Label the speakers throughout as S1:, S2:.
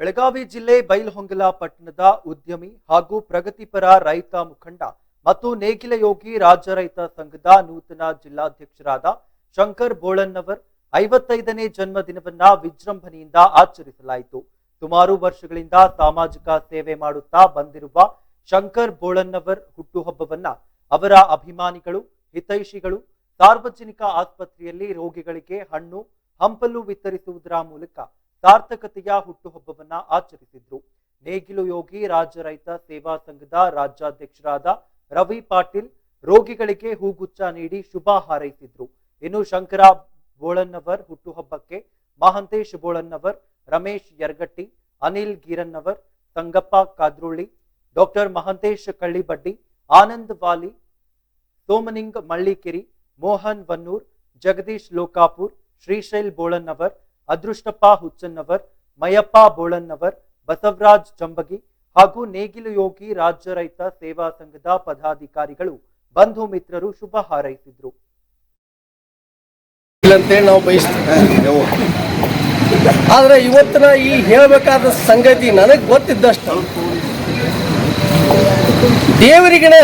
S1: ಬೆಳಗಾವಿ ಜಿಲ್ಲೆ ಬೈಲ್ಹೊಂಗಲಾ ಪಟ್ಟಣದ ಉದ್ಯಮಿ ಹಾಗೂ ಪ್ರಗತಿಪರ ರೈತ ಮುಖಂಡ ಮತ್ತು ನೇಗಿಲ ಯೋಗಿ ರಾಜ್ಯ ರೈತ ಸಂಘದ ನೂತನ ಜಿಲ್ಲಾಧ್ಯಕ್ಷರಾದ ಶಂಕರ್ ಬೋಳನ್ನವರ್ ಐವತ್ತೈದನೇ ಜನ್ಮದಿನವನ್ನ ವಿಜೃಂಭಣೆಯಿಂದ ಆಚರಿಸಲಾಯಿತು. ಸುಮಾರು ವರ್ಷಗಳಿಂದ ಸಾಮಾಜಿಕ ಸೇವೆ ಮಾಡುತ್ತಾ ಬಂದಿರುವ ಶಂಕರ್ ಬೋಳನ್ನವರ್ ಹುಟ್ಟುಹಬ್ಬವನ್ನ ಅವರ ಅಭಿಮಾನಿಗಳು, ಹಿತೈಷಿಗಳು, ಸಾರ್ವಜನಿಕ ಆಸ್ಪತ್ರೆಯಲ್ಲಿ ರೋಗಿಗಳಿಗೆ ಹಣ್ಣು, ಹಂಪಲು ವಿತರಿಸುವುದರ ಮೂಲಕ ಸಾರ್ಥಕತೆಯ ಹುಟ್ಟುಹಬ್ಬವನ್ನ ಆಚರಿಸಿದ್ರು. ನೇಗಿಲು ಯೋಗಿ, ರಾಜ್ಯ ರೈತ ಸೇವಾ ಸಂಘದ ರಾಜ್ಯಾಧ್ಯಕ್ಷರಾದ ರವಿ ಪಾಟೀಲ್ ರೋಗಿಗಳಿಗೆ ಹೂಗುಚ್ಚ ನೀಡಿ ಶುಭ ಹಾರೈಸಿದ್ರು. ಇನ್ನು ಶಂಕರ ಬೋಳನ್ನವರ್ ಹುಟ್ಟುಹಬ್ಬಕ್ಕೆ, ಮಹಂತೇಶ್ ಬೋಳನ್ನವರ್, ರಮೇಶ್ ಯರ್ಗಟ್ಟಿ, ಅನಿಲ್ ಗೀರನ್ನವರ್, ಸಂಗಪ್ಪ ಕಾದ್ರೋಳಿ, ಡಾಕ್ಟರ್ ಮಹಂತೇಶ್ ಕಳ್ಳಿಬಡ್ಡಿ, ಆನಂದ್ ವಾಲಿ, ಸೋಮನಿಂಗ್ ಮಳ್ಳಿಕೆರಿ, ಮೋಹನ್ ವನ್ನೂರ್, ಜಗದೀಶ್ ಲೋಕಾಪುರ್, ಶ್ರೀಶೈಲ್ ಬೋಳನ್ನವರ್ ಅದೃಷ್ಟಪ್ಪ ಹುಚ್ಚನ್ನವರ್ ಮಯಪ್ಪ ಬೋಳನ್ನವರ್, ಬಸವರಾಜ್ ಚಂಬಗಿ ಹಾಗೂ ನೇಗಿಲು ಯೋಗಿ ರಾಜ್ಯ ರೈತ ಸೇವಾ ಸಂಘದ ಪದಾಧಿಕಾರಿಗಳು ಬಂಧು ಮಿತ್ರರು ಶುಭ ಹಾರೈಸಿದ್ರು.
S2: ಆದ್ರೆ ಇವತ್ತಿನ ಈ ಹೇಳಬೇಕಾದ ಸಂಗತಿ ನನಗೆ ಗೊತ್ತಿದ್ದಷ್ಟು. ದೇವರಿಗಿನ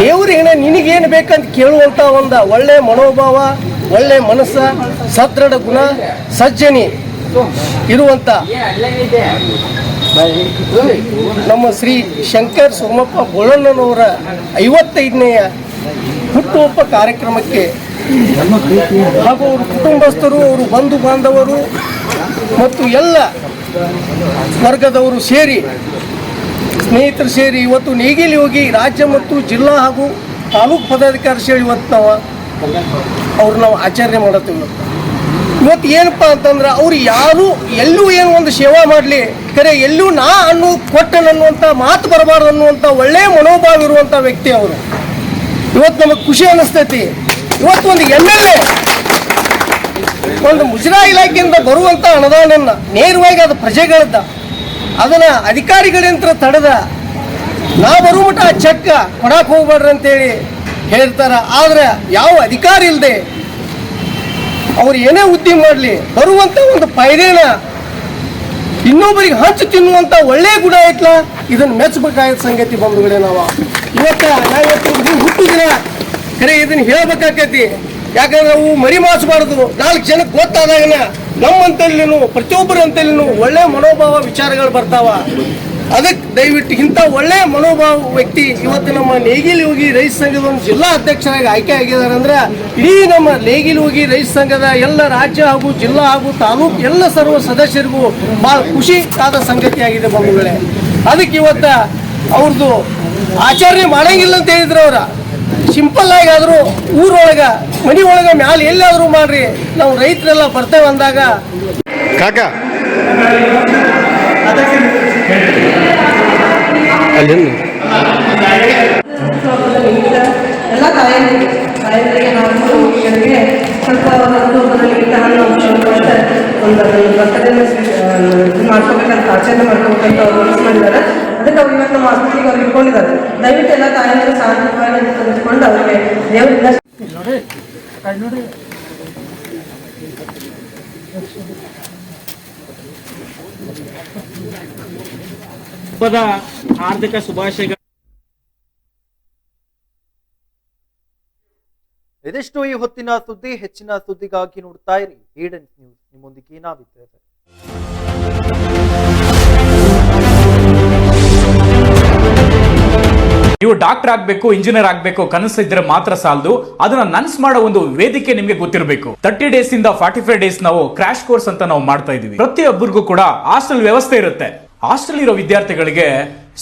S2: ದೇವರಿಗಿನ ನಿನಗೇನು ಬೇಕಂತ ಕೇಳುವಂತ ಒಂದು ಒಳ್ಳೆ ಮನೋಭಾವ ಒಳ್ಳೆ ಮನಸ್ಸ, ಸದೃಢ ಗುಣ, ಸಜ್ಜನಿ ಇರುವಂತ ನಮ್ಮ ಶ್ರೀ ಶಂಕರ್ ಸೋಮಪ್ಪ ಬೋಳಣ್ಣನವರ ಐವತ್ತೈದನೆಯ ಹುಟ್ಟುಹಬ್ಬ ಕಾರ್ಯಕ್ರಮಕ್ಕೆ ಹಾಗೂ ಅವರು ಕುಟುಂಬಸ್ಥರು, ಅವರು ಬಂಧು ಬಾಂಧವರು ಮತ್ತು ಎಲ್ಲ ವರ್ಗದವರು ಸೇರಿ, ಸ್ನೇಹಿತರು ಸೇರಿ ಇವತ್ತು ನೇಗಿಲಿ ಹೋಗಿ ರಾಜ್ಯ ಮತ್ತು ಜಿಲ್ಲಾ ಹಾಗೂ ತಾಲೂಕು ಪದಾಧಿಕಾರಿ ಸೇರಿ ಇವತ್ತು ನಾವು ಅವ್ರು ನಾವು ಆಚರಣೆ ಮಾಡತ್ತೀವಿ. ಇವತ್ತು ಏನಪ್ಪ ಅಂತಂದ್ರೆ ಅವ್ರು ಯಾರು ಎಲ್ಲೂ ಏನು ಒಂದು ಸೇವಾ ಮಾಡಲಿ, ಕರೆ ಎಲ್ಲೂ ನಾ ಅನ್ನೋ ಕೊಟ್ಟನು ಅನ್ನುವಂಥ ಮಾತು ಬರಬಾರ್ದು ಅನ್ನುವಂಥ ಒಳ್ಳೆ ಮನೋಭಾವ ಇರುವಂಥ ವ್ಯಕ್ತಿ ಅವರು. ಇವತ್ತು ನಮಗೆ ಖುಷಿ ಅನ್ನಿಸ್ತೈತಿ ಇವತ್ತು ಒಂದು ಎಂ ಎಲ್ ಒಂದು ಮುಜರಾ ಇಲಾಖೆಯಿಂದ ಬರುವಂಥ ಅನುದಾನನ್ನ ನೇರವಾಗಿ ಅದು ಪ್ರಜೆಗಳದ್ದ ಅದನ್ನು ಅಧಿಕಾರಿಗಳಿಂದ ತಡೆದ, ನಾ ಬರುವ ಮಟ್ಟ ಆ ಚೆಕ್ ಕೊಡಕ್ಕೆ ಹೋಗ್ಬೇಡ್ರಿ ಅಂತೇಳಿ ಹೇಳ್ತಾರ, ಆದ್ರೆ ಯಾವ ಅಧಿಕಾರ ಇಲ್ಲದೆ ಅವ್ರು ಏನೇ ಉದ್ಯಮ ಮಾಡಲಿ, ಬರುವಂತ ಒಂದು ಪೈದೇನ ಇನ್ನೊಬ್ಬರಿಗೆ ಹಂಚು ತಿನ್ನುವಂತ ಒಳ್ಳೆ ಗುಣ ಐತ್ಲ? ಇದನ್ನ ಮೆಚ್ಚಬೇಕಾದ ಸಂಗತಿ ಬಂಧುಗಳೇ ನಾವು. ಇವತ್ತ ನಾ ಇವತ್ತು ಹುಡುಗಿ ಕರೆ ಇದನ್ನ ಹೇಳ್ಬೇಕಾಕೈತಿ. ಯಾಕಂದ್ರೆ ನಾವು ಮರಿ ಮಾಸಬಾರ್ದು ನಾಲ್ಕು ಜನಕ್ಕೆ ಗೊತ್ತಾದಾಗನ ನಮ್ಮಂತಲ್ಲಿನೂ ಪ್ರತಿಯೊಬ್ಬರ ಅಂತಲ್ಲಿನೂ ಒಳ್ಳೆ ಮನೋಭಾವ ವಿಚಾರಗಳು ಬರ್ತಾವ. ಅದಕ್ಕೆ ದಯವಿಟ್ಟು ಇಂಥ ಒಳ್ಳೆಯ ಮನೋಭಾವ ವ್ಯಕ್ತಿ ಇವತ್ತು ನಮ್ಮ ನೇಗಿಲು ಹೋಗಿ ರೈತ ಸಂಘದ ಒಂದು ಜಿಲ್ಲಾ ಅಧ್ಯಕ್ಷರಾಗಿ ಆಯ್ಕೆ ಆಗಿದ್ದಾರೆ ಅಂದ್ರೆ ಇಡೀ ನಮ್ಮ ನೇಗಿಲು ಹೋಗಿ ರೈತ ಸಂಘದ ಎಲ್ಲ ರಾಜ್ಯ ಹಾಗೂ ಜಿಲ್ಲಾ ಹಾಗೂ ತಾಲೂಕು ಎಲ್ಲ ಸರ್ವ ಸದಸ್ಯರಿಗೂ ಭಾಳ ಖುಷಿ ಆದ ಸಂಗತಿ ಆಗಿದೆ ಬಂಧುಗಳೇ. ಅದಕ್ಕೆ ಇವತ್ತು ಅವ್ರದ್ದು ಆಚರಣೆ ಮಾಡಂಗಿಲ್ಲ ಅಂತ ಹೇಳಿದ್ರು ಅವ್ರ. ಸಿಂಪಲ್ ಆಗಿ ಆದರೂ ಊರೊಳಗ ಮನಿ ಒಳಗ ಮ್ಯಾಲ ಎಲ್ಲಾದರೂ ಮಾಡ್ರಿ, ನಾವು ರೈತರೆಲ್ಲ ಬರ್ತೇವೆ ಅಂದಾಗ
S3: ಕಾಕ. ಅಲ್ಲಿ
S4: ಎಲ್ಲ ತಾಯಂದಿರಿಗೆ ತಾಯಂದಿರಿಗೆ ನಾವು ಮಕ್ಕಳಿಗೆ ಸ್ವಲ್ಪ ಒಂದು ಅಷ್ಟೇ ಒಂದು ಬರ್ತಡೇನ ಇದು ಮಾಡ್ಕೋಬೇಕಂತ ಆಚರಣೆ ಮಾಡ್ಕೋಬೇಕಂತ ಅವ್ರು ಮನಸ್ಸು ಮಾಡಿದ್ದಾರೆ ಅದಕ್ಕೆ ಅವ್ರು ಇವತ್ತು ನಮ್ಮ ಆಸ್ಪತ್ರೆಗೆ ಅವ್ರು ಇಟ್ಕೊಂಡಿದ್ದಾರೆ. ದಯವಿಟ್ಟು ಎಲ್ಲ ತಾಯಂದಿರು ಸಾಂತ್ವವಾಗಿ ತೆಗೆದುಕೊಂಡು ಅವರಿಗೆ ದೇವರಿಂದ
S5: ಹಬ್ಬದ ಹಾರ್ದಿಕ ಶುಭಾಶಯಗಳು.
S1: ಇದಿಷ್ಟು ಈ ಹೊತ್ತಿನ ಸುದ್ದಿ, ಹೆಚ್ಚಿನ ಸುದ್ದಿಗಾಗಿ ನೋಡ್ತಾ ಇರಿ. ಈಡನ್ ನ್ಯೂಸ್ ನಿಮ್ಮೊಂದಿಗೆ ನಾವಿದ್ದೇವೆ.
S6: ನೀವು ಡಾಕ್ಟರ್ ಆಗ್ಬೇಕು, ಇಂಜಿನಿಯರ್ ಆಗ್ಬೇಕು ಕನಸಿದ್ರೆ ಮಾತ್ರ ಸಾಲದು. ಅದನ್ನ ನನ್ಸ್ ಮಾಡೋ ಒಂದು ವೇದಿಕೆ ನಿಮಗೆ ಗೊತ್ತಿರಬೇಕು. ತರ್ಟಿ ಡೇಸ್ ಇಂದ ಫಾರ್ಟಿ ಫೈವ್ ಡೇಸ್ ನಾವು ಕ್ರಾಶ್ ಕೋರ್ಸ್ ಅಂತ ನಾವು ಮಾಡ್ತಾ ಇದೀವಿ ಪ್ರತಿಯೊಬ್ಬರಿಗೂ ಕೂಡ ಹಾಸ್ಟೆಲ್ ವ್ಯವಸ್ಥೆ ಇರುತ್ತೆ. ಹಾಸ್ಟೆಲ್ ಇರೋ ವಿದ್ಯಾರ್ಥಿಗಳಿಗೆ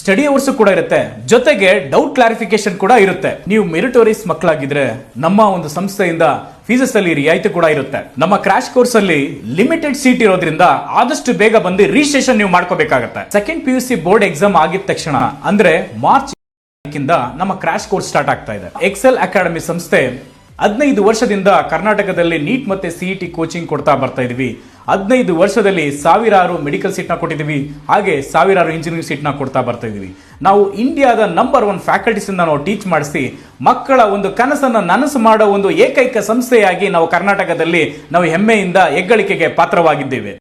S6: ಸ್ಟಡಿ ಅವರ್ಸ್ ಕೂಡ ಇರುತ್ತೆ. ಜೊತೆಗೆ ಡೌಟ್ ಕ್ಲಾರಿಫಿಕೇಶನ್ ಕೂಡ ಇರುತ್ತೆ. ನೀವು ಮೆರಿಟೋರಿಸ್ ಮಕ್ಕಳಾಗಿದ್ರೆ ನಮ್ಮ ಒಂದು ಸಂಸ್ಥೆಯಿಂದ ಫೀಸಸ್ ಅಲ್ಲಿ ರಿಯಾಯಿತಿ ಕೂಡ ಇರುತ್ತೆ. ನಮ್ಮ ಕ್ರಾಶ್ ಕೋರ್ಸ್ ಅಲ್ಲಿ ಲಿಮಿಟೆಡ್ ಸೀಟ್ ಇರೋದ್ರಿಂದ ಆದಷ್ಟು ಬೇಗ ಬಂದು ರಿಜಿಸ್ಟ್ರೇಷನ್ ನೀವು ಮಾಡ್ಕೋಬೇಕಾಗತ್ತೆ. Second P U C board exam ಆಗಿದ ತಕ್ಷಣ, ಅಂದ್ರೆ ಮಾರ್ಚ್ ನಮ್ಮ ಕ್ರಾಶ್ ಕೋರ್ಸ್ ಸ್ಟಾರ್ಟ್ ಆಗ್ತಾ ಇದೆ. ಎಕ್ಸೆಲ್ ಅಕಾಡೆಮಿ ಸಂಸ್ಥೆ ಹದಿನೈದು ವರ್ಷದಿಂದ ಕರ್ನಾಟಕದಲ್ಲಿ ನೀಟ್ ಮತ್ತೆ ಸಿಇಟಿ ಕೋಚಿಂಗ್ ಕೊಡ್ತಾ ಬರ್ತಾ ಇದೀವಿ. ಹದಿನೈದು ವರ್ಷದಲ್ಲಿ ಸಾವಿರಾರು ಮೆಡಿಕಲ್ ಸೀಟ್ನ ಕೊಟ್ಟಿದ್ದೀವಿ ಹಾಗೆ ಸಾವಿರಾರು ಇಂಜಿನಿಯರಿಂಗ್ ಸೀಟ್ನ ಕೊಡ್ತಾ ಬರ್ತಾ ಇದೀವಿ. ನಾವು ಇಂಡಿಯಾದ ನಂಬರ್ ಒನ್ ಫ್ಯಾಕಲ್ಟೀಸ್ ಇಂದ ನಾವು ಟೀಚ್ ಮಾಡಿಸಿ, ಮಕ್ಕಳ ಒಂದು ಕನಸನ್ನ ನನಸು ಮಾಡೋ ಒಂದು ಏಕೈಕ ಸಂಸ್ಥೆಯಾಗಿ ನಾವು ಕರ್ನಾಟಕದಲ್ಲಿ ನಾವು ಹೆಮ್ಮೆಯಿಂದ ಹೆಗ್ಗಳಿಕೆಗೆ ಪಾತ್ರವಾಗಿದ್ದೇವೆ.